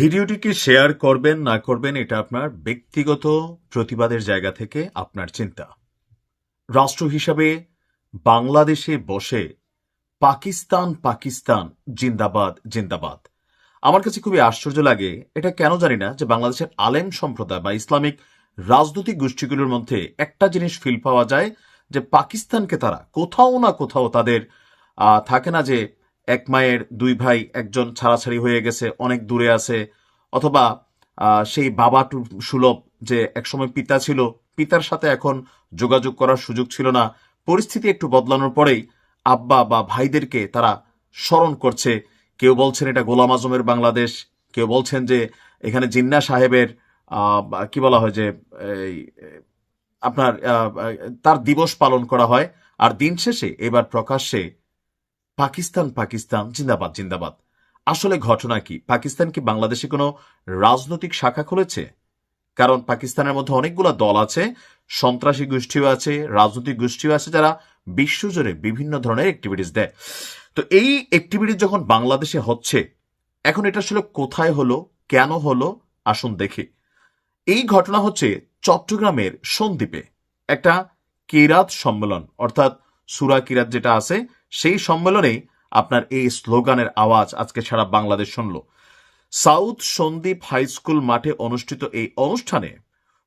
ভিডিওটিকে শেয়ার করবেন, না করবেন, এটা আপনার ব্যক্তিগত প্রতিবাদের জায়গা থেকে আপনার চিন্তা। রাষ্ট্র হিসাবে বাংলাদেশে বসে পাকিস্তান পাকিস্তান, জিন্দাবাদ জিন্দাবাদ। আমার কাছে খুবই আশ্চর্য লাগে, এটা কেন জানি না যে বাংলাদেশের আলেম সম্প্রদায় বা ইসলামিক রাজনৈতিক গোষ্ঠীগুলোর মধ্যে একটা জিনিস ফিল পাওয়া যায় যে পাকিস্তানকে তারা কোথাও না কোথাও তাদের থাকে না যে এক মায়ের দুই ভাই, একজন ছাড়াছাড়ি হয়ে গেছে, অনেক দূরে আছে। অথবা সেই বাবা সুলভ যে একসময় পিতা ছিল, পিতার সাথে এখন যোগাযোগ করার সুযোগ ছিল না। পরিস্থিতি একটু বদলানোর পরেই আব্বা বা ভাইদেরকে তারা স্মরণ করছে। কেউ বলছেন এটা গোলাম আজমের বাংলাদেশ, কেউ বলছেন যে এখানে জিন্না সাহেবের কি বলা হয় যে আপনার তার দিবস পালন করা হয়। আর দিন শেষে, এবার প্রকাশ্যে পাকিস্তান পাকিস্তান, জিন্দাবাদ জিন্দাবাদ। আসলে ঘটনা কি? পাকিস্তান কি বাংলাদেশে কোনো রাজনৈতিক শাখা খুলেছে? কারণ পাকিস্তানের মধ্যে অনেকগুলো দল আছে, সন্ত্রাসী গোষ্ঠীও আছে, রাজনৈতিক গোষ্ঠীও আছে যারা বিশ্বজুড়ে বিভিন্ন ধরনের অ্যাক্টিভিটিস দেয়। তো এই অ্যাক্টিভিটি যখন বাংলাদেশে হচ্ছে, এখন এটা আসলে কোথায় হলো, কেন হলো? আসুন দেখি। এই ঘটনা হচ্ছে চট্টগ্রামের সন্দ্বীপে। একটা কিরাত সম্মেলন, অর্থাৎ সুরা কিরাত যেটা আছে সেই সম্মেলনেই আপনার এই স্লোগানের আওয়াজ আজকে সারা বাংলাদেশ শুনল। সাউথ সন্দ্বীপ হাই স্কুল মাঠে অনুষ্ঠিত এই অনুষ্ঠানে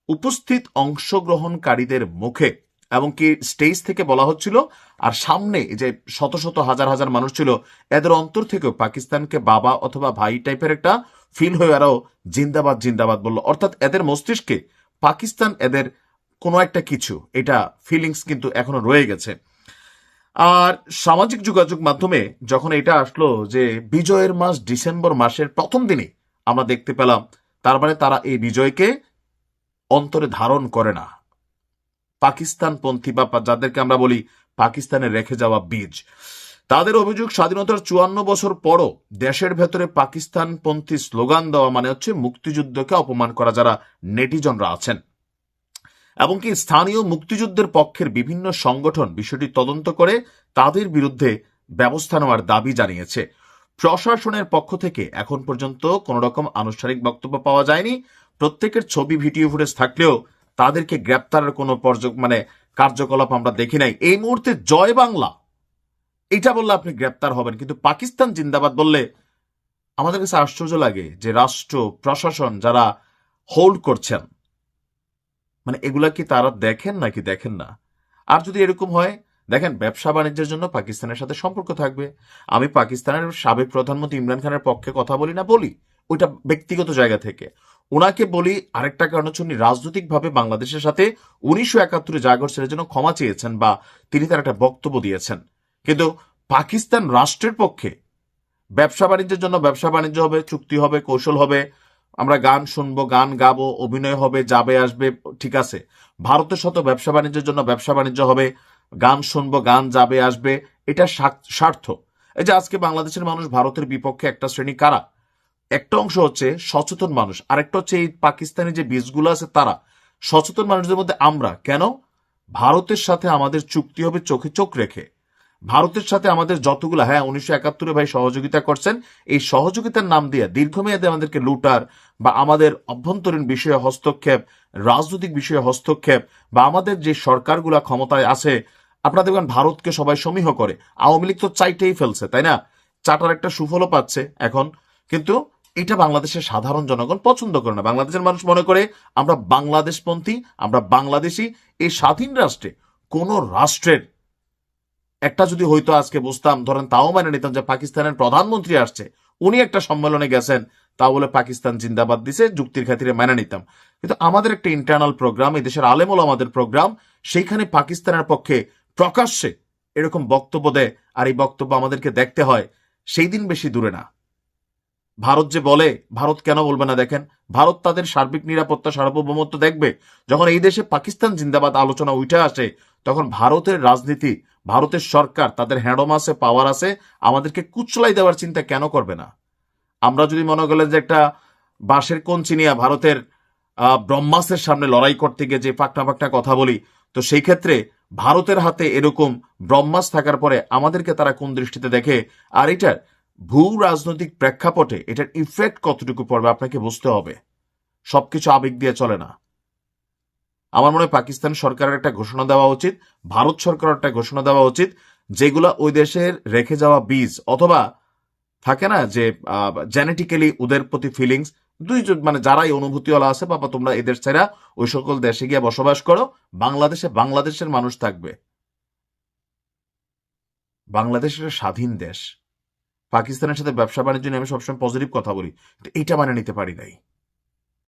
উপস্থিত অংশগ্রহণকারীদের মুখে এমনকি স্টেজ থেকে বলা হচ্ছিল, আর সামনে যে শত শত হাজার হাজার মানুষ ছিল, এদের অন্তর থেকেও পাকিস্তানকে বাবা অথবা ভাই টাইপের একটা ফিল হয়ে আরও জিন্দাবাদ জিন্দাবাদ বলল। অর্থাৎ এদের মস্তিষ্কে পাকিস্তান এদের কোনো একটা কিছু, এটা ফিলিংস কিন্তু এখনও রয়ে গেছে। আর সামাজিক যোগাযোগ মাধ্যমে যখন এটা আসলো যে বিজয়ের মাস ডিসেম্বর মাসের প্রথম দিনে আমরা দেখতে পেলাম, তার মানে তারা এই বিজয়কে অন্তরে ধারণ করে না। পাকিস্তানপন্থী বা যাদেরকে আমরা বলি পাকিস্তানে রেখে যাওয়া বীজ। তাদের অভিযোগ স্বাধীনতার চুয়ান্ন বছর পরও দেশের ভেতরে পাকিস্তানপন্থী স্লোগান দেওয়া মানে হচ্ছে মুক্তিযুদ্ধকে অপমান করা যারা নেটিজনরা আছেন। এমনকি স্থানীয় মুক্তিযুদ্ধের পক্ষের বিভিন্ন সংগঠন বিষয়টি তদন্ত করে তাদের বিরুদ্ধে ব্যবস্থা নেওয়ার দাবি জানিয়েছে। প্রশাসনের পক্ষ থেকে এখন পর্যন্ত কোন রকম আনুষ্ঠানিক বক্তব্য পাওয়া যায়নি। প্রত্যেকের ছবি, ভিডিও ফুটেজ থাকলেও তাদেরকে গ্রেপ্তারের কোনো মানে কার্যকলাপ আমরা দেখি নাই। এই মুহূর্তে জয় বাংলা, এটা বললে আপনি গ্রেপ্তার হবেন। কিন্তু পাকিস্তান জিন্দাবাদ বললে আমাদের কাছে আশ্চর্য লাগে যে রাষ্ট্র, প্রশাসন যারা হোল্ড করছেন মানে এগুলা কি তারা দেখেন নাকি দেখেন না? আর যদি এরকম হয়, দেখেন, ব্যবসা বাণিজ্যের জন্য পাকিস্তানের সাথে সম্পর্ক থাকবে। আমি পাকিস্তানের সাবেক প্রধানমন্ত্রী ইমরান খানের পক্ষে কথা বলি না, বলি ওইটা ব্যক্তিগত জায়গা থেকে। ওনাকে বলি আরেকটা কারণ হচ্ছে উনি রাজনৈতিকভাবে বাংলাদেশের সাথে উনিশশো একাত্তরে যা ঘটছে জন্য ক্ষমা চেয়েছেন বা তিনি তার একটা বক্তব্য দিয়েছেন। কিন্তু পাকিস্তান রাষ্ট্রের পক্ষে ব্যবসা বাণিজ্যের জন্য ব্যবসা বাণিজ্য হবে, চুক্তি হবে, কৌশল হবে আমরা গান শুনব, গান গাবো, অভিনয় হবে, যাবে, আসবে, ঠিক আছে। ভারতের সাথে ব্যবসা বাণিজ্যের জন্য ব্যবসা বাণিজ্য হবে, গান শুনব, গান যাবে, আসবে, এটা স্বার্থ- এই যে আজকে বাংলাদেশের মানুষ ভারতের বিপক্ষে একটা শ্রেণি কারা? একটা অংশ হচ্ছে সচেতন মানুষ, আরেকটা হচ্ছে এই পাকিস্তানি যে বীজগুলো আছে তারা। সচেতন মানুষদের মধ্যে আমরা কেন? ভারতের সাথে আমাদের চুক্তি হবে চোখে চোখ রেখে। ভারতের সাথে আমাদের যতগুলো হ্যাঁ উনিশশো একাত্তরে ভাই সহযোগিতা করছেন, এই সহযোগিতার নাম দিয়ে দীর্ঘমেয়াদে আমাদেরকে লুটার বা আমাদের অভ্যন্তরীণ বিষয়ে হস্তক্ষেপ, রাজনৈতিক বিষয়ে হস্তক্ষেপ বা আমাদের যে সরকারগুলা ক্ষমতায় আছে, আপনারা দেখবেন ভারতকে সবাই সমীহ করে। আওয়ামী লীগ তো চাইটেই ফেলছে, তাই না? চাটার একটা সুফলও পাচ্ছে এখন, কিন্তু এটা বাংলাদেশের সাধারণ জনগণ পছন্দ করে না। বাংলাদেশের মানুষ মনে করে, আমরা বাংলাদেশপন্থী, আমরা বাংলাদেশি, এই স্বাধীন রাষ্ট্রে কোন রাষ্ট্রের একটা যদি হয়তো আজকে বুঝতাম, ধরেন তাও মেনে নিতাম যে পাকিস্তানের প্রধানমন্ত্রী আসছে, উনি একটা সম্মেলনে গেছেন তা বলে পাকিস্তান জিন্দাবাদ দিছে, যুক্তির খাতিরে মেনে নিতাম। কিন্তু আমাদের একটা ইন্টারনাল প্রোগ্রাম এই দেশের আলেমল আমাদের প্রোগ্রাম সেইখানে পাকিস্তানের পক্ষে প্রকাশ্যে এরকম বক্তব্য দেয়, আর এই বক্তব্য আমাদেরকে দেখতে হয়, সেই দিন বেশি দূরে না। ভারত যে বলে, ভারত কেন বলবে না দেখেন? ভারত তাদের সার্বিক নিরাপত্তা, সার্বভৌমত্ব দেখবে। যখন এই দেশে পাকিস্তান জিন্দাবাদ আলোচনা উঠে আসে, তখন ভারতের রাজনীতি ভারতের সরকার তাদের হ্যাডম আছে পাওয়ার আছে, আমাদেরকে কুচলাই দেওয়ার চিন্তা কেন করবে না? আমরা যদি মনে করলে যে একটা বাঁশের কঞ্চি নিয়ে ভারতের ব্রহ্মাসের সামনে লড়াই করতে গিয়ে যে পাকনা পাকনা কথা বলি, তো সেই ক্ষেত্রে ভারতের হাতে এরকম ব্রহ্মাস থাকার পরে আমাদেরকে তারা কোন দৃষ্টিতে দেখে? আর এটার ভূ রাজনৈতিক প্রেক্ষাপটে এটার ইফেক্ট কতটুকু পড়বে আপনাকে বুঝতে হবে। সবকিছু আবেগ দিয়ে চলে না। আমার মনে হয় পাকিস্তান সরকারের একটা ঘোষণা দেওয়া উচিত, ভারত সরকারের একটা ঘোষণা দেওয়া উচিত, যেগুলা ওই দেশের রেখে যাওয়া বীজ, অথবা থাকে না যে জেনেটিক্যালি ওদের প্রতি ফিলিংস দুইজন মানে যারাই অনুভূতিওয়ালা আছে, বাবা, তোমরা এদের ছাড়া ওই সকল দেশে গিয়ে বসবাস করো, বাংলাদেশে বাংলাদেশের মানুষ থাকবে। বাংলাদেশ একটা স্বাধীন দেশ। পাকিস্তানের সাথে ব্যবসা বাণিজ্য নিয়ে আমি সবসময় পজিটিভ কথা বলি এটা মানে নিতে পারি নাই।